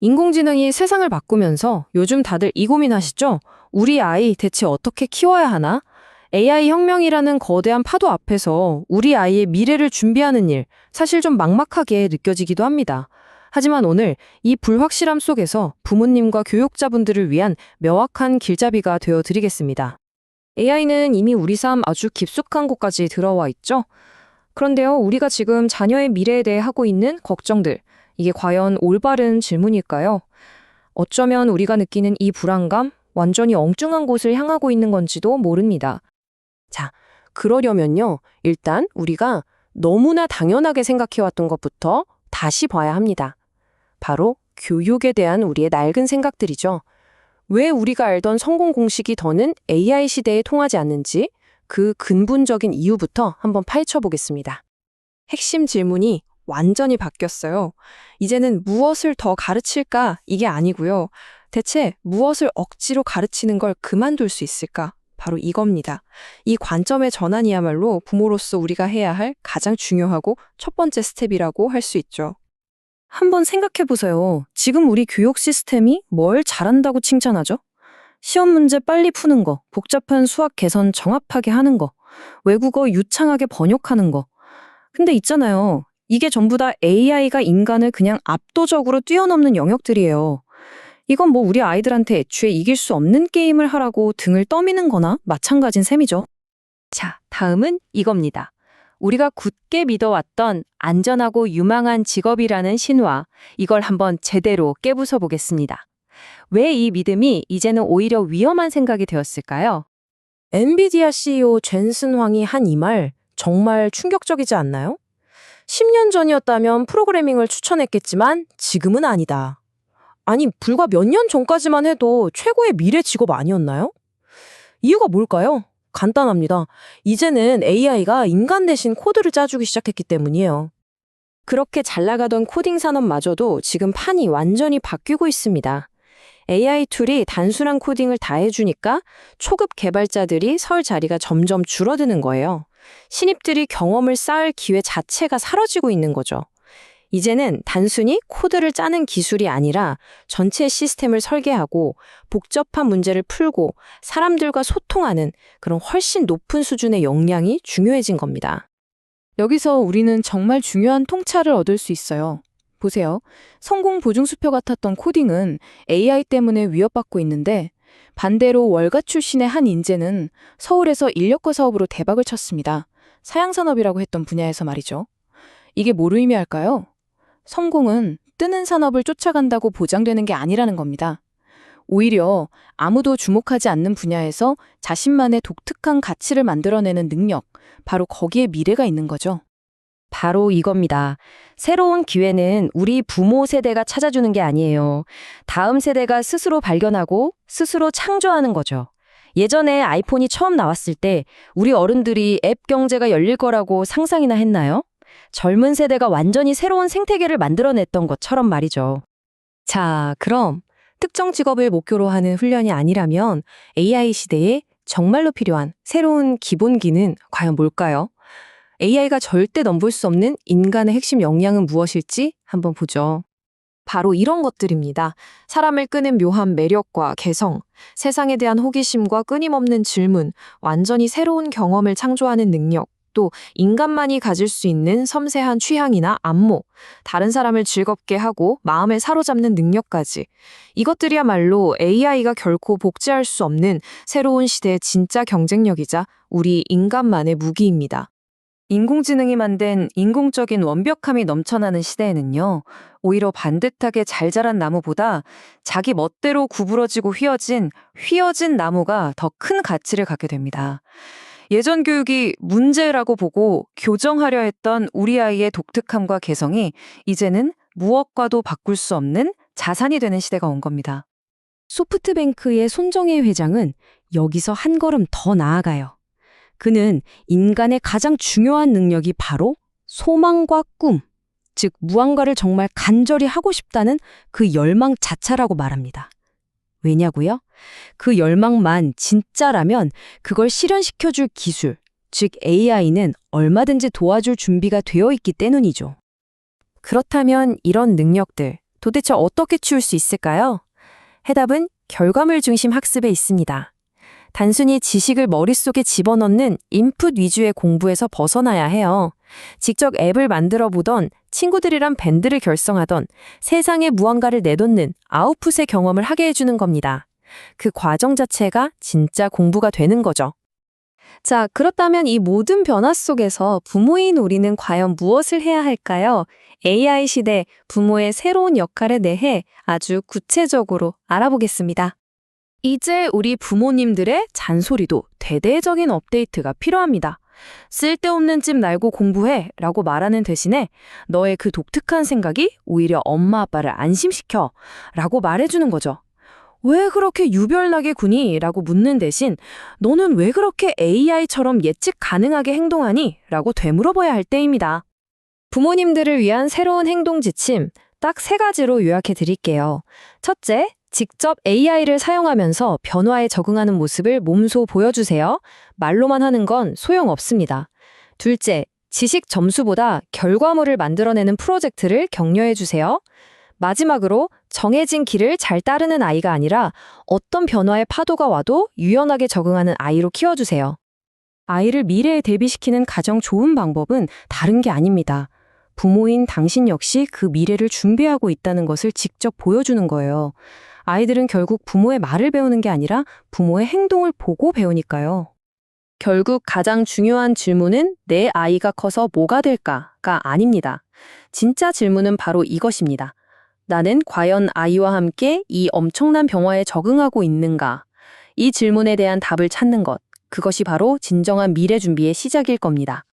인공지능이 세상을 바꾸면서 요즘 다들 이 고민하시죠? 우리 아이 대체 어떻게 키워야 하나? AI 혁명이라는 거대한 파도 앞에서 우리 아이의 미래를 준비하는 일, 사실 좀 막막하게 느껴지기도 합니다. 하지만 오늘 이 불확실함 속에서 부모님과 교육자분들을 위한 명확한 길잡이가 되어 드리겠습니다. AI는 이미 우리 삶 아주 깊숙한 곳까지 들어와 있죠? 그런데요, 우리가 지금 자녀의 미래에 대해 하고 있는 걱정들, 이게 과연 올바른 질문일까요? 어쩌면 우리가 느끼는 이 불안감, 완전히 엉뚱한 곳을 향하고 있는 건지도 모릅니다. 자, 그러려면요, 일단 우리가 너무나 당연하게 생각해왔던 것부터 다시 봐야 합니다. 바로 교육에 대한 우리의 낡은 생각들이죠. 왜 우리가 알던 성공 공식이 더는 AI 시대에 통하지 않는지 그 근본적인 이유부터 한번 파헤쳐 보겠습니다. 핵심 질문이 완전히 바뀌었어요. 이제는 무엇을 더 가르칠까? 이게 아니고요. 대체 무엇을 억지로 가르치는 걸 그만둘 수 있을까? 바로 이겁니다. 이 관점의 전환이야말로 부모로서 우리가 해야 할 가장 중요하고 첫 번째 스텝이라고 할 수 있죠. 한번 생각해 보세요. 지금 우리 교육 시스템이 뭘 잘한다고 칭찬하죠? 시험 문제 빨리 푸는 거, 복잡한 수학 개선 정합하게 하는 거, 외국어 유창하게 번역하는 거. 근데 있잖아요. 이게 전부 다 AI가 인간을 그냥 압도적으로 뛰어넘는 영역들이에요. 이건 뭐 우리 아이들한테 애초에 이길 수 없는 게임을 하라고 등을 떠미는 거나 마찬가지인 셈이죠. 자, 다음은 이겁니다. 우리가 굳게 믿어왔던 안전하고 유망한 직업이라는 신화, 이걸 한번 제대로 깨부숴 보겠습니다. 왜 이 믿음이 이제는 오히려 위험한 생각이 되었을까요? 엔비디아 CEO 젠슨 황이 한 이 말 정말 충격적이지 않나요? 10년 전이었다면 프로그래밍을 추천했겠지만 지금은 아니다. 아니, 불과 몇 년 전까지만 해도 최고의 미래 직업 아니었나요? 이유가 뭘까요? 간단합니다. 이제는 AI가 인간 대신 코드를 짜주기 시작했기 때문이에요. 그렇게 잘 나가던 코딩 산업마저도 지금 판이 완전히 바뀌고 있습니다. AI 툴이 단순한 코딩을 다 해주니까 초급 개발자들이 설 자리가 점점 줄어드는 거예요. 신입들이 경험을 쌓을 기회 자체가 사라지고 있는 거죠. 이제는 단순히 코드를 짜는 기술이 아니라 전체 시스템을 설계하고 복잡한 문제를 풀고 사람들과 소통하는 그런 훨씬 높은 수준의 역량이 중요해진 겁니다. 여기서 우리는 정말 중요한 통찰을 얻을 수 있어요. 보세요. 성공 보증수표 같았던 코딩은 AI 때문에 위협받고 있는데 반대로 월가 출신의 한 인재는 서울에서 인력거 사업으로 대박을 쳤습니다. 사양산업이라고 했던 분야에서 말이죠. 이게 뭘 의미할까요? 성공은 뜨는 산업을 쫓아간다고 보장되는 게 아니라는 겁니다. 오히려 아무도 주목하지 않는 분야에서 자신만의 독특한 가치를 만들어내는 능력, 바로 거기에 미래가 있는 거죠. 바로 이겁니다. 새로운 기회는 우리 부모 세대가 찾아주는 게 아니에요. 다음 세대가 스스로 발견하고 스스로 창조하는 거죠. 예전에 아이폰이 처음 나왔을 때 우리 어른들이 앱 경제가 열릴 거라고 상상이나 했나요? 젊은 세대가 완전히 새로운 생태계를 만들어냈던 것처럼 말이죠. 자, 그럼 특정 직업을 목표로 하는 훈련이 아니라면 AI 시대에 정말로 필요한 새로운 기본기는 과연 뭘까요? AI가 절대 넘볼 수 없는 인간의 핵심 역량은 무엇일지 한번 보죠. 바로 이런 것들입니다. 사람을 끄는 묘한 매력과 개성, 세상에 대한 호기심과 끊임없는 질문, 완전히 새로운 경험을 창조하는 능력, 또 인간만이 가질 수 있는 섬세한 취향이나 안목, 다른 사람을 즐겁게 하고 마음을 사로잡는 능력까지. 이것들이야말로 AI가 결코 복제할 수 없는 새로운 시대의 진짜 경쟁력이자 우리 인간만의 무기입니다. 인공지능이 만든 인공적인 완벽함이 넘쳐나는 시대에는요, 오히려 반듯하게 잘 자란 나무보다 자기 멋대로 구부러지고 휘어진, 휘어진 나무가 더 큰 가치를 갖게 됩니다. 예전 교육이 문제라고 보고 교정하려 했던 우리 아이의 독특함과 개성이 이제는 무엇과도 바꿀 수 없는 자산이 되는 시대가 온 겁니다. 소프트뱅크의 손정혜 회장은 여기서 한 걸음 더 나아가요. 그는 인간의 가장 중요한 능력이 바로 소망과 꿈, 즉 무언가를 정말 간절히 하고 싶다는 그 열망 자체라고 말합니다. 왜냐고요? 그 열망만 진짜라면 그걸 실현시켜줄 기술, 즉 AI는 얼마든지 도와줄 준비가 되어 있기 때문이죠. 그렇다면 이런 능력들, 도대체 어떻게 치울 수 있을까요? 해답은 결과물 중심 학습에 있습니다. 단순히 지식을 머릿속에 집어넣는 인풋 위주의 공부에서 벗어나야 해요. 직접 앱을 만들어 보던 친구들이랑 밴드를 결성하던 세상에 무언가를 내놓는 아웃풋의 경험을 하게 해주는 겁니다. 그 과정 자체가 진짜 공부가 되는 거죠. 자, 그렇다면 이 모든 변화 속에서 부모인 우리는 과연 무엇을 해야 할까요? AI 시대 부모의 새로운 역할에 대해 아주 구체적으로 알아보겠습니다. 이제 우리 부모님들의 잔소리도 대대적인 업데이트가 필요합니다. 쓸데없는 집 날고 공부해 라고 말하는 대신에 너의 그 독특한 생각이 오히려 엄마 아빠를 안심시켜 라고 말해주는 거죠. 왜 그렇게 유별나게 구니? 라고 묻는 대신 너는 왜 그렇게 AI처럼 예측 가능하게 행동하니? 라고 되물어봐야 할 때입니다. 부모님들을 위한 새로운 행동 지침 딱 세 가지로 요약해 드릴게요. 첫째, 직접 AI를 사용하면서 변화에 적응하는 모습을 몸소 보여주세요. 말로만 하는 건 소용없습니다. 둘째, 지식 점수보다 결과물을 만들어내는 프로젝트를 격려해 주세요. 마지막으로 정해진 길을 잘 따르는 아이가 아니라 어떤 변화의 파도가 와도 유연하게 적응하는 아이로 키워주세요. 아이를 미래에 대비시키는 가장 좋은 방법은 다른 게 아닙니다. 부모인 당신 역시 그 미래를 준비하고 있다는 것을 직접 보여주는 거예요. 아이들은 결국 부모의 말을 배우는 게 아니라 부모의 행동을 보고 배우니까요. 결국 가장 중요한 질문은 내 아이가 커서 뭐가 될까가 아닙니다. 진짜 질문은 바로 이것입니다. 나는 과연 아이와 함께 이 엄청난 변화에 적응하고 있는가? 이 질문에 대한 답을 찾는 것, 그것이 바로 진정한 미래 준비의 시작일 겁니다.